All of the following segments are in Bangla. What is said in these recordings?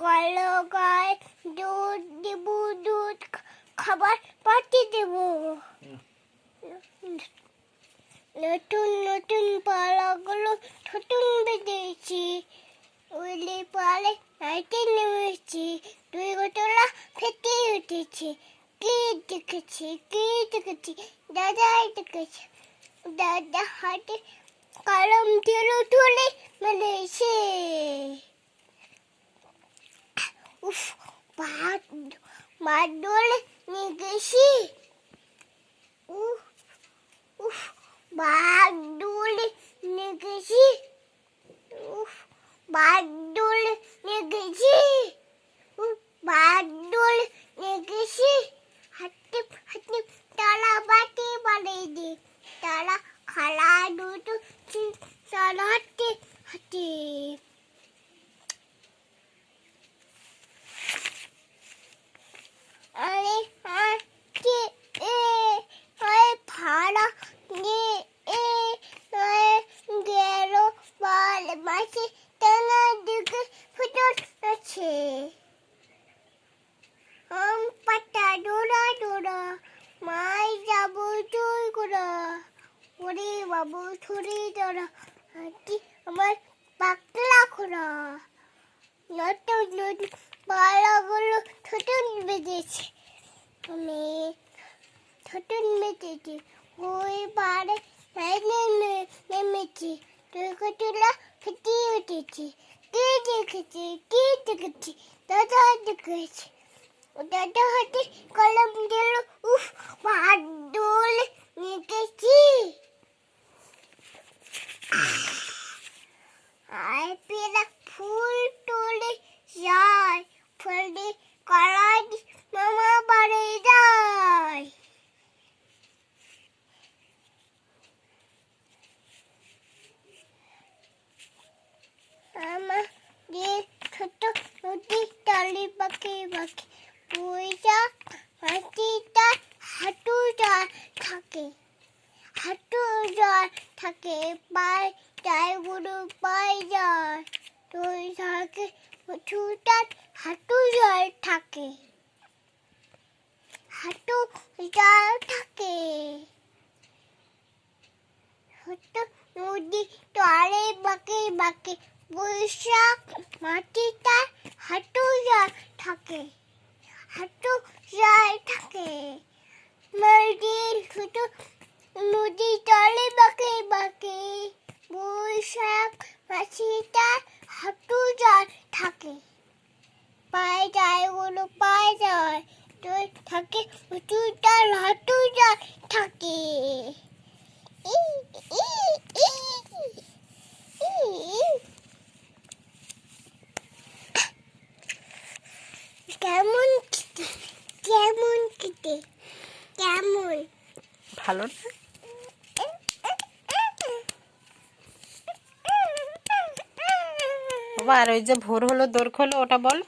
কলো গায়ে, দুধ দেব, দুধ খাবার পাতি দেব। নতুন নতুন পালাগুলো নতুন বেঁধেছি। উইলি পালে হাইটে নেমেছি। দুই গোটলা ফেটে উঠেছে। কি দেখেছি কি দেখেছি? দাদাই দেখেছি। দাদা হাতে কলম দিল তুলে মেলেছে উফ ভাত বাদল নিয়ে গেছি উফ উফ, বাদুল নিয়ে উফ, বাদুল নিয়ে গেছি উফ, বাদুল নিয়ে গেছি হাতে হাতে তালা বাটি বানিয়ে দি। তালা খালা দুটো হাতে হাতে আরে আর কে এ আরে ভাড়া নে এ আরে গেল মাসে টানা দিকে ফুটল আছে। আম পাতা ডোরা ডোরা, মাই যাব তুই করা ওরে বাবু ছুরি ধরা হাতি আমার পাকলা খোরা। নতুন নতুন পাড়াগুলো ছোট বেঁধেছে আমি ছোট বেঁধেছি ওই নেমে নেমেছি। তুই কতলা ফেটে উঠেছি কি দেখেছি কি দেখেছি দাদা দেখেছি দাদা হাতে কলম দিল উফ বাদল নিতেছি আর পেলা ফুল তোলে যায় ফুলে কলাই মামা বাড়ি যায় আমার যে ছোট নদী তালি পাখি পাখি পয়সা হাতিটা হাঁটু যায় থাকে। হাঁটু যায় থাকে, পায় যায় গুরু পায় যায় তুই থাকে ছুটার হাঁটু যায় থাকে। হাঁটু যায় থাকে। ছোট নদী, তলে বাঁকে বাঁকে। বৈশাখ মাটিটা হাঁটু থাকে হাঁটু যায় থাকে নদীর ছোট নদী তলে বাঁকে বাঁকে বৈশাখ মাটিটা হাঁটু যায় থাকে পায়ে যায় ওগুলো পায়ে যায় তো থাকে উঁচুটার হাঁটু যায় থাকে ই, ই, ই, ই। কেমন কেমন খেতে? কেমন? ভালো না? বাবা আর ওই যে ভোর হলো দোর খোলো ওটা বলো।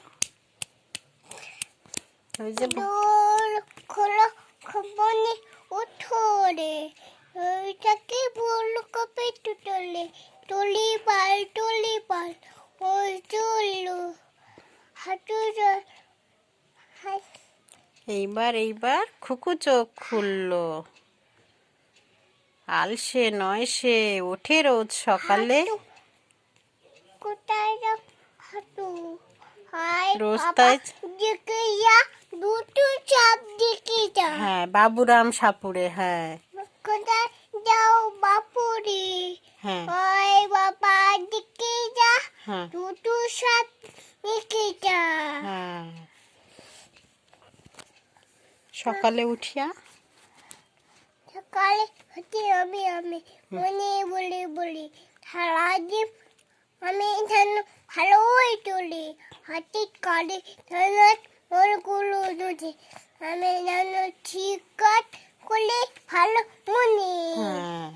ওই যে দোর খোলো খবনে উঠো রে। ওইটাকে বলল কপে টুটলে টলি পাল টলি পাল ওই চলল হাঁটু এইবার এইবার খুকু চোখ খুললো। আলসে নয় সে ওঠে রোজ সকালে। হ্যাঁ বাবুরাম সাপুরে হ্যাঁ। যাও বাপুরি? হ্যাঁ। বাবা দিকে যা। হ্যাঁ। দুটো সাপ দিকে যা হ্যাঁ সকালে উঠিয়া? সকালে হতে আমি আমি মনে বলি বলি সারাদিন আমি যেন ভালোই তুলি হাতে কাটে যেন ওরগুলো দুধে আমি যেন ঠিক কাট করলে ভালো মনে। হ্যাঁ।